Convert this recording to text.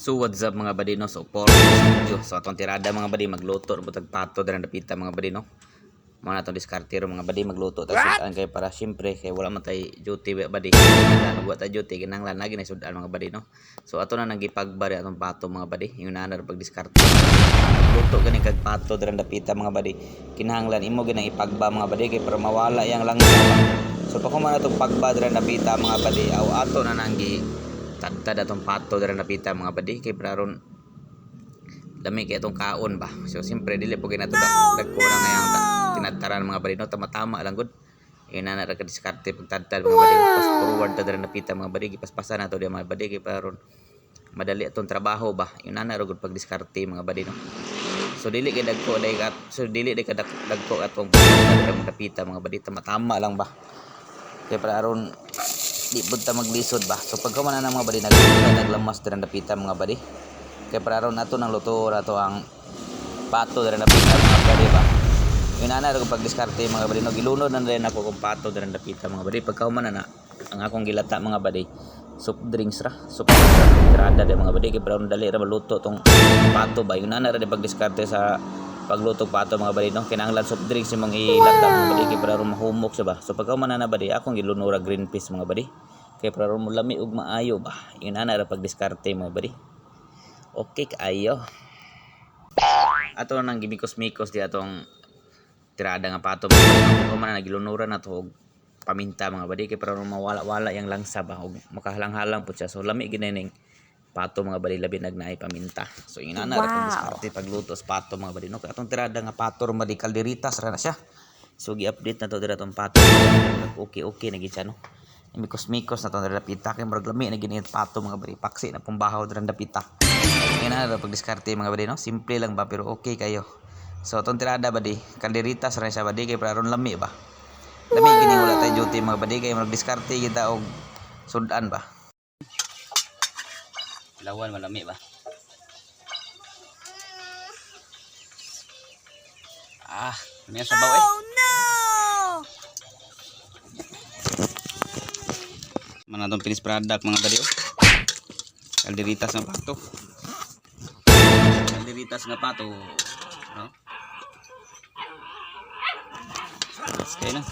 So what's up mga badi no? So for video, so atong tirada mga badi magluto ro butag pato dira napita mga badi no. Mo na atong diskartero mga badi magluto ta sudan kay para syempre kay wala man tay duty ba badi. Ano buat ta duty kinahanglan lagi na sudan mga badi no. So ato na nang gipagbari atong pato mga badi. Yung nana pag diskarte. Luto gani kag pato dira napita mga badi. Kinahanglan imo ginang ipagba mga badi kay para mawala yang langsa ba. So pa man atong pagba dira napita mga badi aw ato na nang gi tagtad atong pato dira napita mga badi. Kay praron lami kay atong kaon ba? So siyempre dili po kinato no, dagko na ngayang ta, tinadtaran mga badi. No tama-tama lang gud ina na ra ka diskarte pagtadtad mga badi. Pas forward ta dira napita mga badi. Gipaspasan nato di mga badi. Kay praron madali atong trabaho ba? Yun na ra gud pag diskarte mga badi no? So dili kay dagko dai kat so dili dai ka dak- dagko atong pagtadtad dira napita mga badi. Tama-tama lang ba? Kay praron di pud ta maglisod ba? So pagka man na mga badi nagluto naglamas dira napita mga badi. Kay para ron nato nang luto rato ang pato dira napita mga badi ba? Yun na ro pag diskarte mga badi. No gilunod na rin ako kung pato dira napita mga badi. Pagka na ang akong gilata mga badi soft drinks ra soft drinks ra de mga badi. Kay para dali ra maluto tong pato ba? Yun na rin pag diskarte sa pagluto pato mga badi no kinahanglan soft drinks imong ilata mga badi. Kay para ron mahumok siya ba? So pagka man na badi akong gilunura green peas mga badi. Kay para ron lami ug maayo ba? Yun na ra pag diskarte mga badi. Okay kaayo. Ato nang gimikos-mikos di atong tirada nga pato kung man nagilunuran na to og paminta mga badi. Kay para ron mawala-wala yang langsa ba? Og makahalang-halang pud siya. So lami ginening pato mga badi labi nagnaay paminta. So ina na wow. diskarte pagluto sa pato mga badi no kay atong tirada nga pato ron madi kalderitas ra na siya. So gi-update na to dira tong pato. Okay okay na gid siya no? Mikos-mikos na to dira pita. Kay murag lami na ginit pato mga badi paksi na pumbahaw dira pita. Ina na pag diskarte mga badi no? Simple lang ba pero okay kayo. So atong tirada badi kalderitas ra na siya badi. Kay para ron lami ba? Lami gini wala tay duty mga badi. Kay murag diskarte kita og sudan ba lawan malami ba? Ah may sabaw eh? Mana tong finish product mga badi oh. kalderitas nga pato. Kalderitas nga pato no? Okay na.